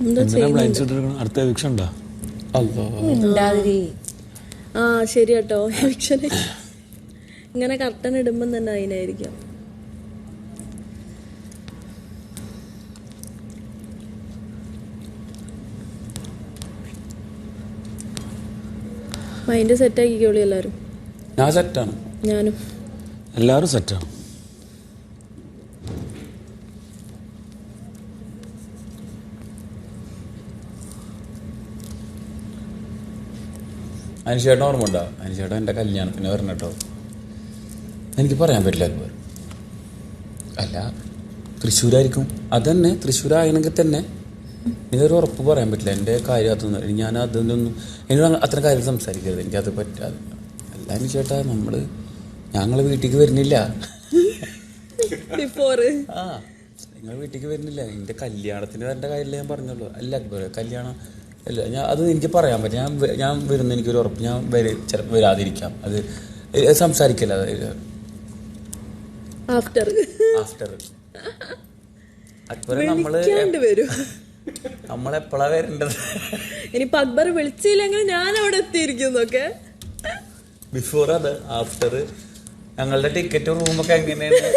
അടുത്ത എവിക്ഷൻ ഉണ്ടോ? അല്ലോ ആ ശരി കേട്ടോ. എവിക്ഷൻ ഇങ്ങനെ കർട്ടൻ ഇടുമ്പം തന്നെ അതിനായിരിക്കും. മൈൻഡ് സെറ്റ് ആക്കിക്കോളി എല്ലാവരും ഞാൻ സെറ്റാണ് ഞാനും. എല്ലാവരും സെറ്റാണ് അനുശേട്ടൻ ഓർമ്മ ഉണ്ടോ അനുശേട്ടൻ എന്റെ കല്യാണത്തിന് വരണം കേട്ടോ. എനിക്ക് പറയാൻ പറ്റില്ല അക്ബർ അല്ല തൃശ്ശൂരായിരിക്കും. അതന്നെ തൃശ്ശൂരായണമെങ്കിൽ തന്നെ എനിക്കൊരു ഉറപ്പ് പറയാൻ പറ്റില്ല. എന്റെ കാര്യം അതൊന്നും ഞാൻ അതൊന്നും എന്നോട് അത്ര കാര്യം സംസാരിക്കരുത്. എനിക്കത് പറ്റാതെ അല്ല അനുശേട്ടാ നമ്മൾ ഞങ്ങൾ വീട്ടിലേക്ക് വരുന്നില്ല. ആ നിങ്ങൾ വീട്ടിലേക്ക് വരുന്നില്ല. എന്റെ കല്യാണത്തിന് എന്റെ കാര്യമല്ല ഞാൻ പറഞ്ഞുള്ളൂ. അല്ല അക്ബർ കല്യാണം അല്ല ഞാൻ അത് എനിക്ക് പറയാൻ പറ്റും ഞാൻ ഞാൻ വരുന്ന എനിക്കൊരു ഉറപ്പ് ഞാൻ വരെ ചിലപ്പോൾ വരാതിരിക്കാം. അത് സംസാരിക്കില്ല. അത് ആഫ്റ്റർ ആഫ്റ്റർ അക്ബർ നമ്മൾ നമ്മളെപ്പോഴാ വരേണ്ടത്? ഇനി അക്ബർ വിളിച്ചില്ലെങ്കിൽ ഞാൻ അവിടെ എത്തിയിരിക്കുന്നൊക്കെ ബിഫോർ അത് ആഫ്റ്റർ ഞങ്ങളുടെ ടിക്കറ്റ് റൂമൊക്കെ എങ്ങനെയാണ്?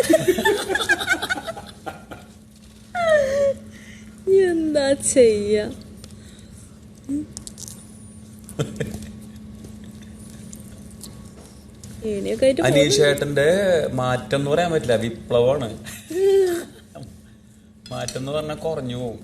എന്താ ചെയ്യ? ഇനിയൊക്കെ ഏട്ടന്റെ മാറ്റം എന്ന് പറയാൻ പറ്റില്ല വിപ്ലവമാണ്. മാറ്റം എന്ന് പറഞ്ഞാൽ കുറഞ്ഞു പോകും